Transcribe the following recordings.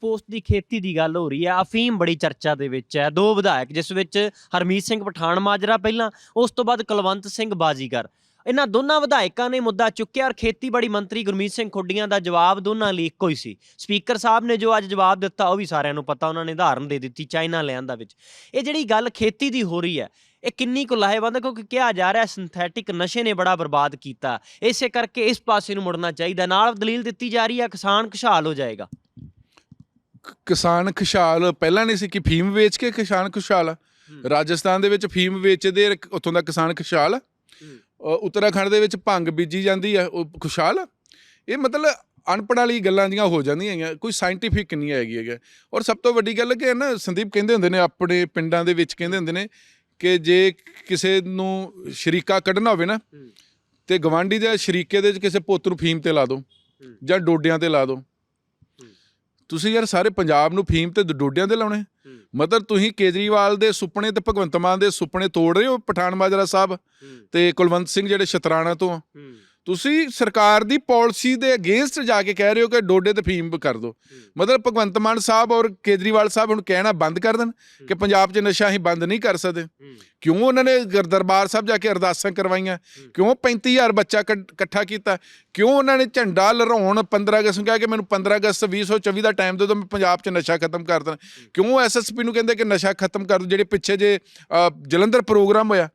Post ਦੀ ਖੇਤੀ ਦੀ ਗੱਲ ਹੋ ਰਹੀ ਹੈ। ਅਫੀਮ ਬੜੀ ਚਰਚਾ ਦੇ ਵਿੱਚ ਹੈ। ਦੋ ਵਿਧਾਇਕ, ਜਿਸ ਵਿੱਚ ਹਰਮੀਤ ਸਿੰਘ ਪਠਾਨ ਮਾਜਰਾ ਪਹਿਲਾਂ, ਉਸ ਤੋਂ ਬਾਅਦ ਕੁਲਵੰਤ ਸਿੰਘ ਬਾਜੀਗਰ। ਇਹਨਾਂ ਦੋਨਾਂ ਵਿਧਾਇਕਾਂ ਨੇ ਮੁੱਦਾ ਚੁੱਕਿਆ ਔਰ ਖੇਤੀਬਾੜੀ ਮੰਤਰੀ ਗੁਰਮੀਤ ਸਿੰਘ ਖੁੱਡੀਆਂ ਦਾ ਜਵਾਬ ਦੋਨਾਂ ਲਈ ਇੱਕੋ ਹੀ ਸੀ। ਸਪੀਕਰ ਸਾਹਿਬ ਨੇ ਜੋ ਅੱਜ ਜਵਾਬ ਦਿੱਤਾ, ਉਹ ਵੀ ਸਾਰਿਆਂ ਨੂੰ ਪਤਾ, ਉਹਨਾਂ ਨੇ ਉਦਾਹਰਨ ਦੇ ਦਿੱਤੀ ਚਾਈਨਾ ਲੈਣ ਦਾ ਵਿੱਚ। ਇਹ ਜਿਹੜੀ ਗੱਲ ਖੇਤੀ ਦੀ ਹੋ ਰਹੀ ਹੈ, ਇਹ ਕਿੰਨੀ ਕੁ ਲਾਹੇਵੰਦ ਹੈ? ਕਿਉਂਕਿ ਕਿਹਾ ਜਾ ਰਿਹਾ ਸਿੰਥੈਟਿਕ ਨਸ਼ੇ ਨੇ ਬੜਾ ਬਰਬਾਦ ਕੀਤਾ। ਇਸੇ ਕਰਕੇ ਇਸ ਪਾਸੇ ਨੂੰ ਮੁੜਨਾ ਚਾਹੀਦਾ ਨਾਲ ਦਲੀਲ ਦਿੱਤੀ ਜਾ ਰਹੀ ਹੈ, ਕਿਸਾਨ ਖੁਸ਼ਹਾਲ ਹੋ ਜਾਏਗਾ। ਕਿਸਾਨ ਖੁਸ਼ਹਾਲ ਪਹਿਲਾਂ ਨਹੀਂ ਸੀ ਕਿ ਫੀਮ ਵੇਚ ਕੇ ਕਿਸਾਨ ਖੁਸ਼ਹਾਲ ਆ। ਰਾਜਸਥਾਨ ਦੇ ਵਿੱਚ ਫੀਮ ਵੇਚਦੇ ਉੱਥੋਂ ਦਾ ਕਿਸਾਨ ਖੁਸ਼ਹਾਲ। ਆ। ਉੱਤਰਾਖੰਡ ਦੇ ਵਿੱਚ ਭੰਗ ਬੀਜੀ ਜਾਂਦੀ ਆ ਉਹ ਖੁਸ਼ਹਾਲ। ਆ। ਇਹ ਮਤਲਬ ਅਨਪੜ੍ਹ ਵਾਲੀ ਗੱਲਾਂ ਦੀਆਂ ਹੋ ਜਾਂਦੀਆਂ ਹੈਗੀਆਂ ਕੋਈ ਸਾਇੰਟੀਫਿਕ ਨਹੀਂ ਹੈਗੀ ਹੈਗਾ। ਔਰ ਸਭ ਤੋਂ ਵੱਡੀ ਗੱਲ ਕਿ ਨਾ ਸੰਦੀਪ ਕਹਿੰਦੇ ਹੁੰਦੇ ਨੇ ਆਪਣੇ ਪਿੰਡਾਂ ਦੇ ਵਿੱਚ ਕਹਿੰਦੇ ਹੁੰਦੇ ਨੇ ਕਿ ਜੇ ਕਿਸੇ ਨੂੰ ਸ਼ਰੀਕਾ ਕੱਢਣਾ ਹੋਵੇ ਨਾ ਤੇ ਗਵਾਂਢੀ ਦੇ ਸ਼ਰੀਕੇ ਦੇ ਵਿੱਚ ਕਿਸੇ ਪੁੱਤ ਨੂੰ ਫੀਮ ਤੇ ਲਾ ਦਿਓ ਜਾਂ ਡੋਡਿਆਂ ਤੇ ਲਾ ਦਿਓ ਤੁਸੀਂ ਯਾਰ ਸਾਰੇ ਪੰਜਾਬ ਨੂੰ ਫੀਮ ਤੇ ਡੋਡਿਆਂ ਤੇ ਲਾਉਣੇ। ਮਤਲਬ ਤੁਸੀਂ ਕੇਜਰੀਵਾਲ ਦੇ ਸੁਪਨੇ ਤੇ ਭਗਵੰਤ ਮਾਨ ਦੇ ਸੁਪਨੇ ਤੋੜ ਰਹੇ ਹੋ ਪਠਾਨ ਮਾਜਰਾ ਸਾਹਿਬ ਤੇ ਕੁਲਵੰਤ ਸਿੰਘ ਜਿਹੜੇ ਸ਼ਤਰਾਣਾ ਤੋਂ। ਤੁਸੀਂ ਸਰਕਾਰ ਦੀ ਪਾਲਿਸੀ ਦੇ ਅਗੇਂਸਟ ਜਾ ਕੇ ਕਹਿ ਰਹੇ ਹੋ ਕਿ ਡੋਡੇ ਤੇ ਫੀਮ ਕਰ ਦਿਓ ਮਤਲਬ ਭਗਵੰਤ ਮਾਨ ਸਾਹਿਬ ਔਰ ਕੇਜਰੀਵਾਲ ਸਾਹਿਬ ਹੁਣ ਕਹਿਣਾ ਬੰਦ ਕਰ ਦੇਣ ਕਿ ਪੰਜਾਬ 'ਚ ਨਸ਼ਾ ਅਸੀਂ ਬੰਦ ਨਹੀਂ ਕਰ ਸਕਦੇ। ਕਿਉਂ ਉਹਨਾਂ ਨੇ ਦਰਬਾਰ ਸਾਹਿਬ ਜਾ ਕੇ ਅਰਦਾਸਾਂ ਕਰਵਾਈਆਂ? ਕਿਉਂ 35000 ਬੱਚਾ ਇਕੱਠਾ ਕੀਤਾ? ਕਿਉਂ ਉਹਨਾਂ ਨੇ ਝੰਡਾ ਲਹਿਰਾਉਣ 15 ਅਗਸਤ ਨੂੰ ਕਿਹਾ ਕਿ ਮੈਨੂੰ 15 ਅਗਸਤ 2024 ਦਾ ਟਾਈਮ ਦੇ ਦਿਓ ਮੈਂ ਪੰਜਾਬ 'ਚ ਨਸ਼ਾ ਖਤਮ ਕਰ ਦੇਣਾ। ਕਿਉਂ ਐਸਐਸਪੀ ਨੂੰ ਕਹਿੰਦੇ ਕਿ ਨਸ਼ਾ ਖਤਮ ਕਰ ਦਿਓ ਜਿਹੜੇ ਪਿੱਛੇ ਜੇ ਜਲੰਧਰ ਪ੍ਰੋਗਰਾਮ ਹੋਇਆ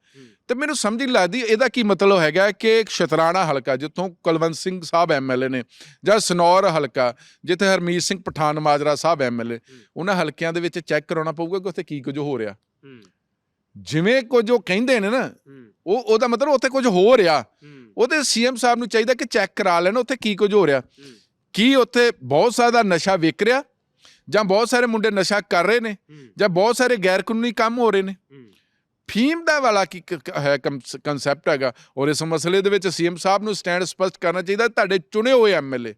ਤੇ ਮੈਨੂੰ ਸਮਝ ਨਹੀਂ ਲੱਗਦੀ ਇਹਦਾ ਕੀ ਮਤਲਬ ਹੈਗਾ ਕਿ ਸ਼ਤਰਾਣਾ ਹਲਕਾ ਜਿੱਥੋਂ ਕੁਲਵੰਤ ਸਿੰਘ ਸਾਹਿਬ ਐਮਐਲਏ ਨੇ ਜਾਂ ਸਨੌਰ ਹਲਕਾ ਜਿੱਥੇ ਹਰਮੀਤ ਸਿੰਘ ਪਠਾਨ ਮਾਜਰਾ ਸਾਹਿਬ ਐਮਐਲਏ ਉਹਨਾਂ ਹਲਕਿਆਂ ਦੇ ਵਿੱਚ ਚੈੱਕ ਕਰਾਉਣਾ ਪਊਗਾ ਕਿ ਉੱਥੇ ਕੀ ਕੁਝ ਹੋ ਰਿਹਾ। ਜਿਵੇਂ ਕੁਝ ਉਹ ਕਹਿੰਦੇ ਨੇ ਨਾ ਉਹ ਉਹਦਾ ਮਤਲਬ ਉੱਥੇ ਕੁਝ ਹੋ ਰਿਹਾ। ਉਹਦੇ ਸੀਐਮ ਸਾਹਿਬ ਨੂੰ ਚਾਹੀਦਾ ਕਿ ਚੈੱਕ ਕਰਾ ਲੈਣ ਉੱਥੇ ਕੀ ਕੁਝ ਹੋ ਰਿਹਾ। ਕੀ ਉੱਥੇ ਬਹੁਤ ਸਾਰਾ ਨਸ਼ਾ ਵਿਕ ਰਿਹਾ ਜਾਂ ਬਹੁਤ ਸਾਰੇ ਮੁੰਡੇ ਨਸ਼ਾ ਕਰ ਰਹੇ ਨੇ ਜਾਂ ਬਹੁਤ ਸਾਰੇ ਗੈਰ ਕਾਨੂੰਨੀ ਕੰਮ ਹੋ ਰਹੇ ਨੇ। ਫੀਮ ਦਾ ਵਾਲਾ ਕੀ ਹੈ ਕਨਸੈਪਟ ਹੈਗਾ ਔਰ ਇਸ ਮਸਲੇ ਦੇ ਵਿੱਚ ਸੀਐਮ ਸਾਹਿਬ ਨੂੰ ਸਟੈਂਡ ਸਪਸ਼ਟ ਕਰਨਾ ਚਾਹੀਦਾ ਤੁਹਾਡੇ ਚੁਣੇ ਹੋਏ ਐਮਐਲਏ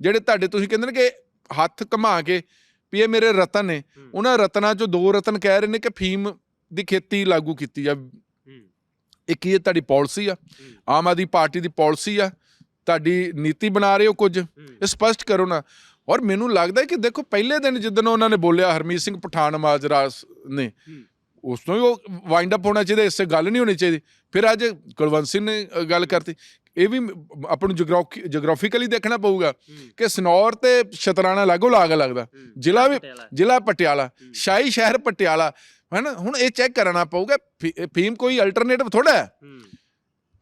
ਜਿਹੜੇ ਤੁਹਾਡੇ ਤੁਸੀਂ ਕਹਿੰਦੇ ਨੇ ਕਿ ਹੱਥ ਘੁਮਾ ਕੇ ਵੀ ਇਹ ਮੇਰੇ ਰਤਨ ਨੇ ਉਹਨਾਂ ਰਤਨਾਂ ਚੋਂ ਦੋ ਰਤਨ ਕਹਿ ਰਹੇ ਨੇ ਕਿ ਫੀਮ ਦੀ ਖੇਤੀ ਲਾਗੂ ਕੀਤੀ ਜਾ ਇਹ ਕੀ ਤੁਹਾਡੀ ਪਾਲਿਸੀ ਆ ਆਮ ਆਦਮੀ ਪਾਰਟੀ ਦੀ ਪਾਲਿਸੀ ਆ ਤੁਹਾਡੀ ਨੀਤੀ ਬਣਾ ਰਹੇ ਹੋ ਕੁਝ ਇਹ ਸਪਸ਼ਟ ਕਰੋ ਨਾ। ਔਰ ਮੈਨੂੰ ਲੱਗਦਾ ਹੈ ਕਿ ਦੇਖੋ ਪਹਿਲੇ ਦਿਨ ਜਿੱਦਣ ਉਹਨਾਂ ਨੇ ਬੋਲਿਆ ਹਰਮੀਤ ਸਿੰਘ ਪਠਾਨ ਮਾਜਰਾ ਨੇ ਉਸ ਤੋਂ ਹੀ ਉਹ ਵਾਈਂਡ ਅਪ ਹੋਣਾ ਚਾਹੀਦਾ ਇਸੇ ਗੱਲ ਨਹੀਂ ਹੋਣੀ ਚਾਹੀਦੀ। ਫਿਰ ਅੱਜ ਕੁਲਵੰਤ ਸਿੰਘ ਨੇ ਗੱਲ ਕਰਤੀ। ਇਹ ਵੀ ਆਪਾਂ ਨੂੰ ਜੀਓਗ੍ਰਾਫਿਕਲੀ ਦੇਖਣਾ ਪਊਗਾ ਕਿ ਸਨੌਰ ਤੇ ਸ਼ਤਰਾਣਾ ਲਾਗੋ ਲਾਗ ਲੱਗਦਾ। ਜ਼ਿਲ੍ਹਾ ਵੀ ਜ਼ਿਲ੍ਹਾ ਪਟਿਆਲਾ ਸ਼ਾਹੀ ਸ਼ਹਿਰ ਪਟਿਆਲਾ। ਹੈਨਾ ਹੁਣ ਇਹ ਚੈੱਕ ਕਰਨਾ ਪਊਗਾ ਫੀਮ ਕੋਈ ਅਲਟਰਨੇਟਿਵ ਥੋੜਾ ਹੈ?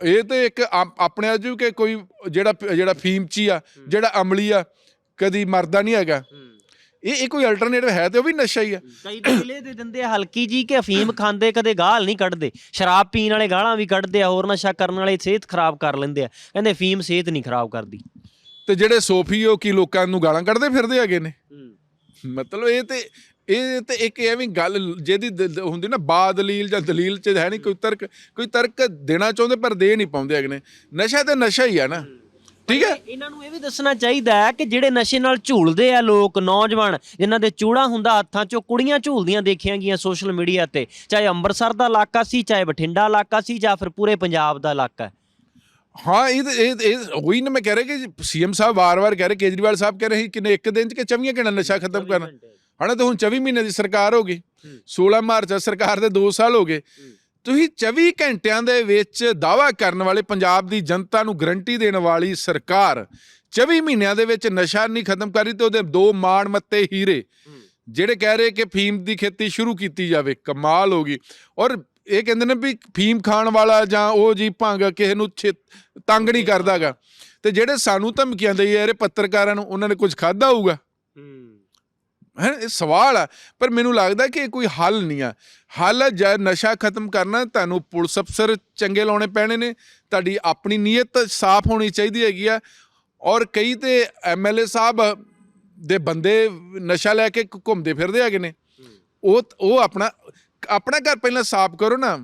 ਇਹ ਤੇ ਇੱਕ ਆਪ- ਆਪਣੇ ਆਜੂ ਕਿ ਕੋਈ ਜਿਹੜਾ ਜਿਹੜਾ ਫੀਮਚੀ ਆ ਜਿਹੜਾ ਅਮਲੀ ਆ ਕਦੀ ਮਰਦਾ ਨਹੀਂ ਹੈਗਾ। ਇਹ ਇਹ ਕੋਈ ਅਲਟਰਨੇਟਿਵ ਹੈ ਤੇ ਉਹ ਵੀ ਨਸ਼ਾ ਹੀ ਆ। ਕਈ ਦਲੀਲੇ ਦੇ ਦਿੰਦੇ ਆ ਹਲਕੀ ਜੀ ਕਿ ਅਫੀਮ ਖਾਂਦੇ ਕਦੇ ਗਾਲ ਨਹੀਂ ਕੱਢਦੇ। ਸ਼ਰਾਬ ਪੀਣ ਵਾਲੇ ਗਾਲਾਂ ਵੀ ਕੱਢਦੇ ਆ ਹੋਰ ਨਸ਼ਾ ਕਰਨ ਵਾਲੇ ਸਿਹਤ ਖਰਾਬ ਕਰ ਲੈਂਦੇ ਆ। ਕਹਿੰਦੇ ਫੀਮ ਸਿਹਤ ਨਹੀਂ ਖਰਾਬ ਕਰਦੀ। ਤੇ ਜਿਹੜੇ ਸੋਫੀ ਉਹ ਕੀ ਲੋਕਾਂ ਨੂੰ ਗਾਲਾਂ ਕੱਢਦੇ ਫਿਰਦੇ ਹੈਗੇ ਨੇ? ਮਤਲਬ ਇਹ ਤੇ ਇਹ ਤੇ ਇੱਕ ਐਵੇਂ ਗੱਲ ਜਿਹਦੀ ਦ- ਹੁੰਦੀ ਨਾ ਬਾ ਦਲੀਲ ਜਾਂ ਦਲੀਲ ਚ ਹੈ ਨਹੀਂ ਕੋਈ ਤਰਕ ਕੋਈ ਤਰਕ ਦੇਣਾ ਚਾਹੁੰਦੇ ਪਰ ਦੇ ਨਹੀਂ ਪਾਉਂਦੇ ਹੈਗੇ ਨੇ। ਨਸ਼ਾ ਤੇ ਨਸ਼ਾ ਹੀ ਆ ਨਾ। ਠੀਕ ਹੈ? ਇਹਨਾਂ ਨੂੰ ਇਹ ਵੀ ਦੱਸਣਾ ਚਾਹੀਦਾ ਹੈ ਕਿ ਜਿਹੜੇ ਨਸ਼ੇ ਨਾਲ ਝੂਲਦੇ ਆ ਲੋਕ ਨੌਜਵਾਨ ਜਿਨ੍ਹਾਂ ਦੇ ਚੂੜਾ ਹੁੰਦਾ ਹੱਥਾਂ 'ਚੋਂ ਕੁੜੀਆਂ ਝੂਲਦੀਆਂ ਦੇਖੀਆਂ ਗਈਆਂ ਸੋਸ਼ਲ ਮੀਡੀਆ ਤੇ। ਚਾਹੇ ਅੰਮ੍ਰਿਤਸਰ ਦਾ ਇਲਾਕਾ ਸੀ ਚਾਹੇ ਬਠਿੰਡਾ ਇਲਾਕਾ ਸੀ ਜਾਂ ਫਿਰ ਪੂਰੇ ਪੰਜਾਬ ਦਾ ਇਲਾਕਾ ਹੈ। ਹਾਂ ਇਹ ਇਹ ਇਹ ਉਹੀ ਨਾ ਮੈਂ ਕਹਿ ਰਿਹਾ ਕਿ ਸੀਐਮ ਸਾਹਿਬ ਵਾਰ-ਵਾਰ ਕਹਿ ਰਹੇ ਕੇਜਰੀਵਾਲ ਸਾਹਿਬ ਕਹਿ ਰਹੇ ਸੀ ਕਿ ਇੱਕ ਦਿਨ ਚ ਕਿ 24 ਘੰਟੇ ਨਸ਼ਾ ਖਤਮ ਕਰਨਾ। ਹਣਾ ਤਾਂ ਹੁਣ 24 ਮਹੀਨੇ ਦੀ ਸਰਕਾਰ ਹੋ ਗਈ। 16 ਮਾਰਚ ਸਰਕਾਰ ਦੇ 2 ਸਾਲ ਹੋ ਗਏ। ਤੁਸੀਂ 24 ਘੰਟਿਆਂ ਦੇ ਵਿੱਚ ਦਾਵਾ ਕਰਨ ਵਾਲੇ ਪੰਜਾਬ ਦੀ ਜਨਤਾ ਨੂੰ ਗਰੰਟੀ ਦੇਣ ਵਾਲੀ ਸਰਕਾਰ 24 ਮਹੀਨਿਆਂ ਦੇ ਵਿੱਚ ਨਸ਼ਾ ਨਹੀਂ ਖਤਮ ਕਰੀ ਤੇ ਉਹਦੇ ਦੋ ਮਾਣ ਮੱਤੇ ਹੀਰੇ, ਜਿਹੜੇ ਕਹਿ ਰਹੇ ਕਿ ਫੀਮ ਦੀ ਖੇਤੀ ਸ਼ੁਰੂ ਕੀਤੀ ਜਾਵੇ, ਕਮਾਲ ਹੋ ਗਈ। ਔਰ ਇਹ ਕਹਿੰਦੇ ਨੇ ਵੀ ਫੀਮ ਖਾਣ ਵਾਲਾ ਜਾਂ ਉਹ ਜੀ ਭੰਗ ਕਿਸੇ ਨੂੰ ਛੇ- ਤੰਗ ਨਹੀਂ ਕਰਦਾਗਾ ਤੇ ਜਿਹੜੇ ਸਾਨੂੰ ਧਮਕੀਆਂ ਦੇਈ ਜਾ ਰਹੇ ਪੱਤਰਕਾਰਾਂ ਨੂੰ, ਉਹਨਾਂ ਨੇ ਕੁਝ ਖਾਦਾ ਹੋਊਗਾ? ਹੈ, ਇਹ ਸਵਾਲ ਆ, ਪਰ ਮੈਨੂੰ ਲੱਗਦਾ ਕਿ ਇਹ ਕੋਈ ਹੱਲ ਨਹੀਂ ਆ। ਹੱਲ ਆ, ਜੇ ਨਸ਼ਾ ਖਤਮ ਕਰਨਾ, ਤੁਹਾਨੂੰ ਪੁਲਿਸ ਅਫਸਰ ਚੰਗੇ ਲਾਉਣੇ ਪੈਣੇ ਨੇ, ਤੁਹਾਡੀ ਆਪਣੀ ਨੀਅਤ ਸਾਫ਼ ਹੋਣੀ ਚਾਹੀਦੀ ਹੈਗੀ ਆ, ਔਰ ਕਈ ਤੇ ਐਮਐਲਏ ਸਾਹਿਬ ਦੇ ਬੰਦੇ ਨਸ਼ਾ ਲੈ ਕੇ ਘੁੰਮਦੇ ਫਿਰਦੇ ਹੈਗੇ ਨੇ। ਉਹ ਉਹ ਆਪਣਾ ਆਪਣਾ ਘਰ ਪਹਿਲਾਂ ਸਾਫ਼ ਕਰੋ ਨਾ।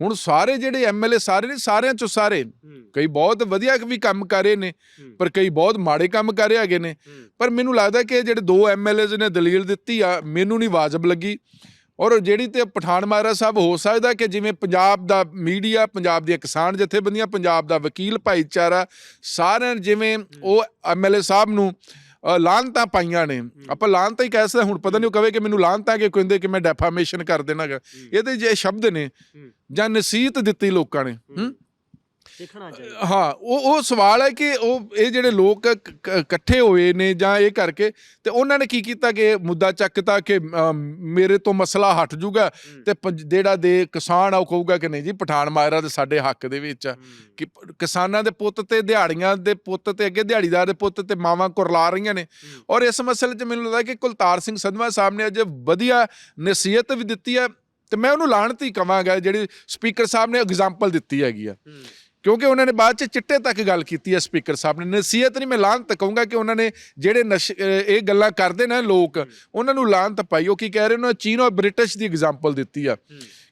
ਹੁਣ ਸਾਰੇ ਜਿਹੜੇ ਐਮਐਲਏ ਸਾਰੇ ਨੇ ਸਾਰਿਆਂ ਚੋਂ ਸਾਰੇ ਕਈ ਬਹੁਤ ਵਧੀਆ ਵੀ ਕੰਮ ਕਰ ਰਹੇ ਨੇ ਪਰ ਕਈ ਬਹੁਤ ਮਾੜੇ ਕੰਮ ਕਰ ਰਹੇ ਹੈਗੇ ਨੇ। ਪਰ ਮੈਨੂੰ ਲੱਗਦਾ ਕਿ ਜਿਹੜੇ ਦੋ ਐਮਐਲਏਜ਼ ਨੇ ਦਲੀਲ ਦਿੱਤੀ ਆ ਮੈਨੂੰ ਨਹੀਂ ਵਾਜਬ ਲੱਗੀ। ਔਰ ਜਿਹੜੀ ਤੇ ਪਠਾਨ ਮਹਾਰਾਜ ਸਾਹਿਬ ਹੋ ਸਕਦਾ ਕਿ ਜਿਵੇਂ ਪੰਜਾਬ ਦਾ ਮੀਡੀਆ ਪੰਜਾਬ ਦੀਆਂ ਕਿਸਾਨ ਜਥੇਬੰਦੀਆਂ ਪੰਜਾਬ ਦਾ ਵਕੀਲ ਭਾਈਚਾਰਾ ਸਾਰਿਆਂ ਜਿਵੇਂ ਉਹ ਐਮਐਲਏ ਸਾਹਿਬ ਨੂੰ ਲਾਹਨਤਾਂ ਪਾਈਆਂ ਨੇ। ਆਪਾਂ ਲਾਹਨਤਾਂ ਹੀ ਕਹਿ ਸਕਦੇ ਹੁਣ ਪਤਾ ਨਹੀਂ ਉਹ ਕਵੇ ਕਿ ਮੈਨੂੰ ਲਾਹਨਤਾਂ ਕਿ ਕਹਿੰਦੇ ਕਿ ਮੈਂ ਡੈਫਾਮੇਸ਼ਨ ਕਰ ਦੇਣਾਗਾ। ਇਹਦੇ ਜੇ ਸ਼ਬਦ ਨੇ ਜਾਂ ਨਸੀਹਤ ਦਿੱਤੀ ਲੋਕਾਂ ਨੇ। ਦੇਖਣਾ ਚਾਹੀਦਾ। ਹਾਂ ਉਹ ਉਹ ਸਵਾਲ ਹੈ ਕਿ ਉਹ ਇਹ ਜਿਹੜੇ ਲੋਕ ਇਕੱਠੇ ਹੋਏ ਨੇ ਜਾਂ ਇਹ ਕਰਕੇ ਤੇ ਉਹਨਾਂ ਨੇ ਕੀ ਕੀਤਾ ਕਿ ਮੁੱਦਾ ਚੱਕਤਾ ਕਿ ਮੇਰੇ ਤੋਂ ਮਸਲਾ ਹਟ ਜੂਗਾ ਤੇ ਜਿਹੜਾ ਦੇ ਕਿਸਾਨ ਆ ਉਹ ਕਹੂਗਾ ਕਿ ਨਹੀਂ ਜੀ ਪਠਾਨ ਮਾਜਰਾ ਤੇ ਸਾਡੇ ਹੱਕ ਦੇ ਵਿੱਚ ਆ। ਕਿ ਕਿਸਾਨਾਂ ਦੇ ਪੁੱਤ ਤੇ ਦਿਹਾੜੀਆਂ ਦੇ ਪੁੱਤ ਤੇ ਅੱਗੇ ਦਿਹਾੜੀਦਾਰ ਦੇ ਪੁੱਤ ਤੇ ਮਾਵਾਂ ਕੁਰਲਾ ਰਹੀਆਂ ਨੇ। ਔਰ ਇਸ ਮਸਲੇ 'ਚ ਮੈਨੂੰ ਲੱਗਦਾ ਕਿ ਕੁਲਤਾਰ ਸਿੰਘ ਸੰਧਵਾ ਸਾਹਿਬ ਨੇ ਅੱਜ ਵਧੀਆ ਨਸੀਹਤ ਵੀ ਦਿੱਤੀ ਹੈ ਤੇ ਮੈਂ ਉਹਨੂੰ ਲਾਹਣਤ ਹੀ ਕਵਾਂਗਾ ਜਿਹੜੀ ਸਪੀਕਰ ਸਾਹਿਬ ਨੇ ਐਗਜ਼ਾਮਪਲ ਦਿੱਤੀ ਹੈਗੀ ਆ। ਕਿਉਂਕਿ ਉਹਨਾਂ ਨੇ ਬਾਅਦ ਚ ਚਿੱਟੇ ਤੱਕ ਗੱਲ ਕੀਤੀ ਹੈ ਸਪੀਕਰ ਸਾਹਿਬ ਨੇ। ਨਸੀਹਤ ਨਹੀਂ ਮੈਂ ਲਾਹਨਤ ਕਹੂੰਗਾ ਕਿ ਉਹਨਾਂ ਨੇ ਜਿਹੜੇ ਇਹ ਗੱਲਾਂ ਕਰਦੇ ਨੇ ਲੋਕ ਉਹਨਾਂ ਨੂੰ ਲਾਹਨਤ ਪਾਈ। ਉਹ ਕੀ ਕਹਿ ਰਹੇ ਨੇ ਚੀਨ ਔਰ ਬ੍ਰਿਟਿਸ਼ ਦੀ ਐਗਜ਼ਾਮਪਲ ਦਿੱਤੀ ਆ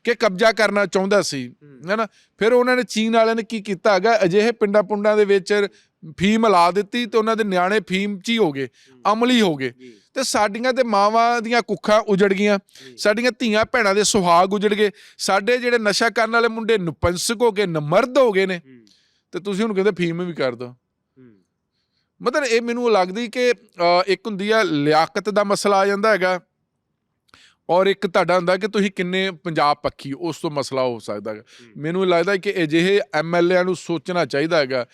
ਕਿ ਕਬਜ਼ਾ ਕਰਨਾ ਚਾਹੁੰਦਾ ਸੀ ਹੈਨਾ? ਫਿਰ ਉਹਨਾਂ ਨੇ ਚੀਨ ਵਾਲਿਆਂ ਨੇ ਕੀ ਕੀਤਾ ਹੈਗਾ? ਅਜਿਹੇ ਪਿੰਡਾਂ ਪੁੰਡਾਂ ਦੇ ਵਿੱਚ ਫੀਮ ਲਾ ਦਿੱਤੀ ਤੇ ਉਹਨਾਂ ਦੇ ਨਿਆਣੇ ਫੀਮ ਚ ਹੀ ਹੋ ਗਏ ਅਮਲੀ ਹੋ ਗਏ। ਤੇ ਸਾਡੀਆਂ ਤੇ ਮਾਵਾਂ ਦੀਆਂ ਕੁੱਖਾਂ ਉਜੜ ਗਈਆਂ। ਸਾਡੀਆਂ ਧੀਆਂ ਭੈਣਾਂ ਦੇ ਸੁਹਾਗ ਉਜੜ ਗਏ। ਸਾਡੇ ਜਿਹੜੇ ਨਸ਼ਾ ਕਰਨ ਵਾਲੇ ਮੁੰਡੇ ਨਪੰਸਕ ਹੋ ਗਏ ਨਮਰਦ ਹੋ ਗਏ ਨੇ ਤੇ ਤੁਸੀਂ ਹੁਣ ਕਹਿੰਦੇ ਫੀਮ ਵੀ ਕਰ ਦੋ। ਮਤਲਬ ਇਹ ਮੈਨੂੰ ਲੱਗਦੀ ਕਿ ਇੱਕ ਹੁੰਦੀ ਆ ਲਿਆਕਤ ਦਾ ਮਸਲਾ ਆ ਜਾਂਦਾ ਹੈਗਾ। ਔਰ ਇੱਕ ਤੁਹਾਡਾ ਹੁੰਦਾ ਕਿ ਤੁਸੀਂ ਕਿੰਨੇ ਪੰਜਾਬ ਪੱਖੀ ਉਸ ਤੋਂ ਮਸਲਾ ਹੋ ਸਕਦਾ ਹੈਗਾ। ਮੈਨੂੰ ਲੱਗਦਾ ਕਿ ਅਜਿਹੇ ਐਮਐਲਏਆਂ ਨੂੰ ਸੋਚਣਾ ਚਾਹੀਦਾ ਹੈਗਾ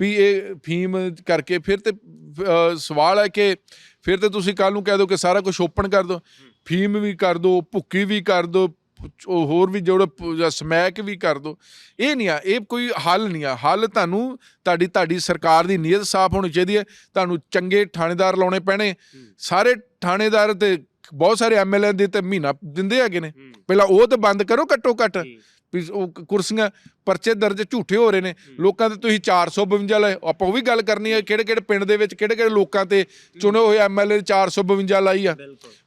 ਵੀ ਇਹ ਫੀਮ ਕਰਕੇ ਫਿਰ ਤੇ ਸਵਾਲ ਹੈ ਕਿ ਫਿਰ ਤੇ ਤੁਸੀਂ ਕੱਲ ਨੂੰ ਕਹਿ ਦਿਓ ਕਿ ਸਾਰਾ ਕੁਝ ਓਪਨ ਕਰ ਦਿਓ। ਫੀਮ ਵੀ ਕਰ ਦਿਓ ਭੁੱਕੀ ਵੀ ਕਰ ਦਿਓ ਹੋਰ ਵੀ ਜਿਹੜਾ ਪ- ਜਾਂ ਸਮੈਕ ਵੀ ਕਰ ਦਿਓ। ਇਹ ਨਹੀਂ ਆ ਇਹ ਕੋਈ ਹੱਲ ਨਹੀਂ ਆ। ਹੱਲ ਤੁਹਾਨੂੰ ਤੁਹਾਡੀ ਤੁਹਾਡੀ ਸਰਕਾਰ ਦੀ ਨੀਅਤ ਸਾਫ਼ ਹੋਣੀ ਚਾਹੀਦੀ ਹੈ। ਤੁਹਾਨੂੰ ਚੰਗੇ ਥਾਣੇਦਾਰ ਲਾਉਣੇ ਪੈਣੇ। ਸਾਰੇ ਥਾਣੇਦਾਰ ਤੇ ਬਹੁਤ ਸਾਰੇ ਐਮਐਲਏ ਦੇ ਤੇ ਮਹੀਨਾ ਦਿੰਦੇ ਹੈਗੇ ਨੇ। ਪਹਿਲਾਂ ਉਹ ਤੇ ਬੰਦ ਕਰੋ ਘੱਟੋ ਘੱਟ। ਵੀ ਉਹ ਕੁਰਸੀਆਂ ਪਰਚੇ ਦਰਜ ਝੂਠੇ ਹੋ ਰਹੇ ਨੇ। ਲੋਕਾਂ ਤੇ ਤੁਸੀਂ 452 ਲਏ। ਆਪਾਂ ਉਹ ਵੀ ਗੱਲ ਕਰਨੀ ਹੈ ਕਿਹੜੇ ਕਿਹੜੇ ਪਿੰਡ ਦੇ ਵਿੱਚ ਕਿਹੜੇ ਕਿਹੜੇ ਲੋਕਾਂ ਤੇ ਚੁਣੇ ਹੋਏ ਐਮਐਲਏ 452 ਲਾਈ ਆ।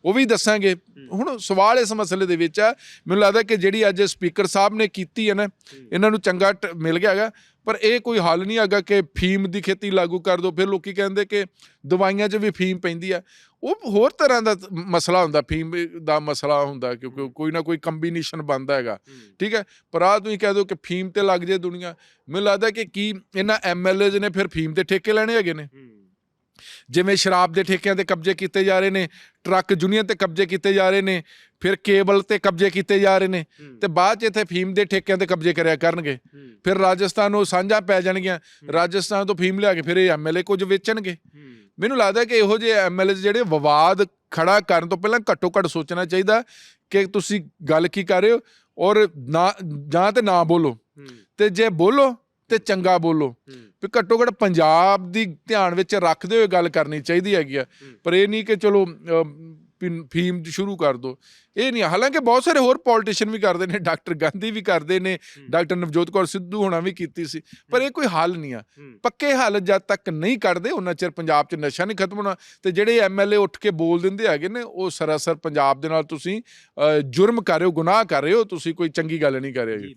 ਉਹ ਵੀ ਦੱਸਾਂਗੇ। ਹੁਣ ਸਵਾਲ ਇਸ ਮਸਲੇ ਦੇ ਵਿੱਚ ਆ। ਮੈਨੂੰ ਲੱਗਦਾ ਕਿ ਜਿਹੜੀ ਅੱਜ ਸਪੀਕਰ ਸਾਹਿਬ ਨੇ ਕੀਤੀ ਹੈ ਨਾ ਇਹਨਾਂ ਨੂੰ ਚੰਗਾ ਮਿਲ ਗਿਆ ਹੈਗਾ। ਪਰ ਇਹ ਕੋਈ ਹੱਲ ਨਹੀਂ ਹੈਗਾ ਕਿ ਫੀਮ ਦੀ ਖੇਤੀ ਲਾਗੂ ਕਰ ਦਿਓ। ਫਿਰ ਲੋਕੀ ਕਹਿੰਦੇ ਕਿ ਦਵਾਈਆਂ 'ਚ ਵੀ ਫੀਮ ਪੈਂਦੀ ਆ ਉਹ ਹੋਰ ਤਰ੍ਹਾਂ ਦਾ ਮਸਲਾ ਹੁੰਦਾ ਫੀਮ ਦਾ ਮਸਲਾ ਹੁੰਦਾ ਕਿਉਂਕਿ ਕੋਈ ਨਾ ਕੋਈ ਕੰਬੀਨੇਸ਼ਨ ਬਣਦਾ ਹੈਗਾ। ਠੀਕ ਹੈ? ਪਰ ਆ ਤੁਸੀਂ ਕਹਿ ਦਿਓ ਕਿ ਫੀਮ ਤੇ ਲੱਗ ਜੇ ਦੁਨੀਆ। ਮੈਨੂੰ ਲੱਗਦਾ ਕਿ ਕੀ ਇਹਨਾਂ ਐਮਐਲਏਜ਼ ਨੇ ਫਿਰ ਫੀਮ ਦੇ ਠੇਕੇ ਲੈਣੇ ਹੈਗੇ ਨੇ। ਜਿਵੇਂ ਸ਼ਰਾਬ ਦੇ ਠੇਕਿਆਂ ਤੇ ਕਬਜ਼ੇ ਕੀਤੇ ਜਾ ਰਹੇ ਨੇ ਟਰੱਕ ਯੂਨੀਅਨ ਤੇ ਕਬਜ਼ੇ ਕੀਤੇ ਜਾ ਰਹੇ ਨੇ ਫਿਰ ਕੇਬਲ ਤੇ ਕਬਜ਼ੇ ਕੀਤੇ ਜਾ ਰਹੇ ਨੇ ਤੇ ਬਾਅਦ ਚ ਇੱਥੇ ਫੀਮ ਦੇ ਠੇਕਿਆਂ ਤੇ ਕਬਜ਼ੇ ਕਰਿਆ ਕਰਨਗੇ। ਫਿਰ ਰਾਜਸਥਾਨ ਨੂੰ ਸਾਂਝਾ ਪੈ ਜਾਣਗੀਆਂ ਰਾਜਸਥਾਨ ਤੋਂ ਫੀਮ ਲਿਆ ਕੇ ਫਿਰ ਇਹ ਐਮਐਲਏ ਕੁਝ ਵੇਚਣਗੇ। ਮੈਨੂੰ ਲੱਗਦਾ ਕਿ ਇਹੋ ਜਿਹੇ ਐਮਐਲਏ ਜਿਹੜੇ ਵਿਵਾਦ ਖੜਾ ਕਰਨ ਤੋਂ ਪਹਿਲਾਂ ਘੱਟੋ ਘੱਟ ਸੋਚਣਾ ਚਾਹੀਦਾ ਕਿ ਤੁਸੀਂ ਗੱਲ ਕੀ ਕਰ ਰਹੇ ਹੋ ਔਰ ਨਾ ਜਾਂ ਤੇ ਨਾ ਬੋਲੋ। ਤੇ ਜੇ ਬੋਲੋ ਤੇ ਚੰਗਾ ਬੋਲੋ। ਵੀ ਘੱਟੋ ਘੱਟ ਪੰਜਾਬ ਦੀ ਧਿਆਨ ਵਿੱਚ ਰੱਖਦੇ ਹੋਏ ਗੱਲ ਕਰਨੀ ਚਾਹੀਦੀ ਹੈਗੀ ਆ। ਪਰ ਇਹ ਨਹੀਂ ਕਿ ਚਲੋ ਫੀਮ ਸ਼ੁਰੂ ਕਰ ਦੋ। ਇਹ ਨਹੀਂ ਹਾਲਾਂਕਿ ਬਹੁਤ ਸਾਰੇ ਹੋਰ ਪੋਲੀਟੀਸ਼ੀਅਨ ਵੀ ਕਰਦੇ ਨੇ ਡਾਕਟਰ ਗਾਂਧੀ ਵੀ ਕਰਦੇ ਨੇ ਡਾਕਟਰ ਨਵਜੋਤ ਕੌਰ ਸਿੱਧੂ ਹੋਣਾ ਵੀ ਕੀਤੀ ਸੀ। ਪਰ ਇਹ ਕੋਈ ਹੱਲ ਨਹੀਂ ਆ। ਪੱਕੇ ਹੱਲ ਜਦ ਤੱਕ ਨਹੀਂ ਕੱਢਦੇ ਉਹਨਾਂ ਚਿਰ ਪੰਜਾਬ 'ਚ ਨਸ਼ਾ ਨਹੀਂ ਖਤਮ ਹੋਣਾ। ਤੇ ਜਿਹੜੇ ਐਮਐਲਏ ਉੱਠ ਕੇ ਬੋਲ ਦਿੰਦੇ ਹੈਗੇ ਨੇ ਉਹ ਸਰਾਸਰ ਪੰਜਾਬ ਦੇ ਨਾਲ ਤੁਸੀਂ ਜੁਰਮ ਕਰ ਰਹੇ ਹੋ ਗੁਨਾਹ ਕਰ ਰਹੇ ਹੋ ਤੁਸੀਂ ਕੋਈ ਚੰਗੀ ਗੱਲ ਨਹੀਂ ਕਰ ਰਹੇ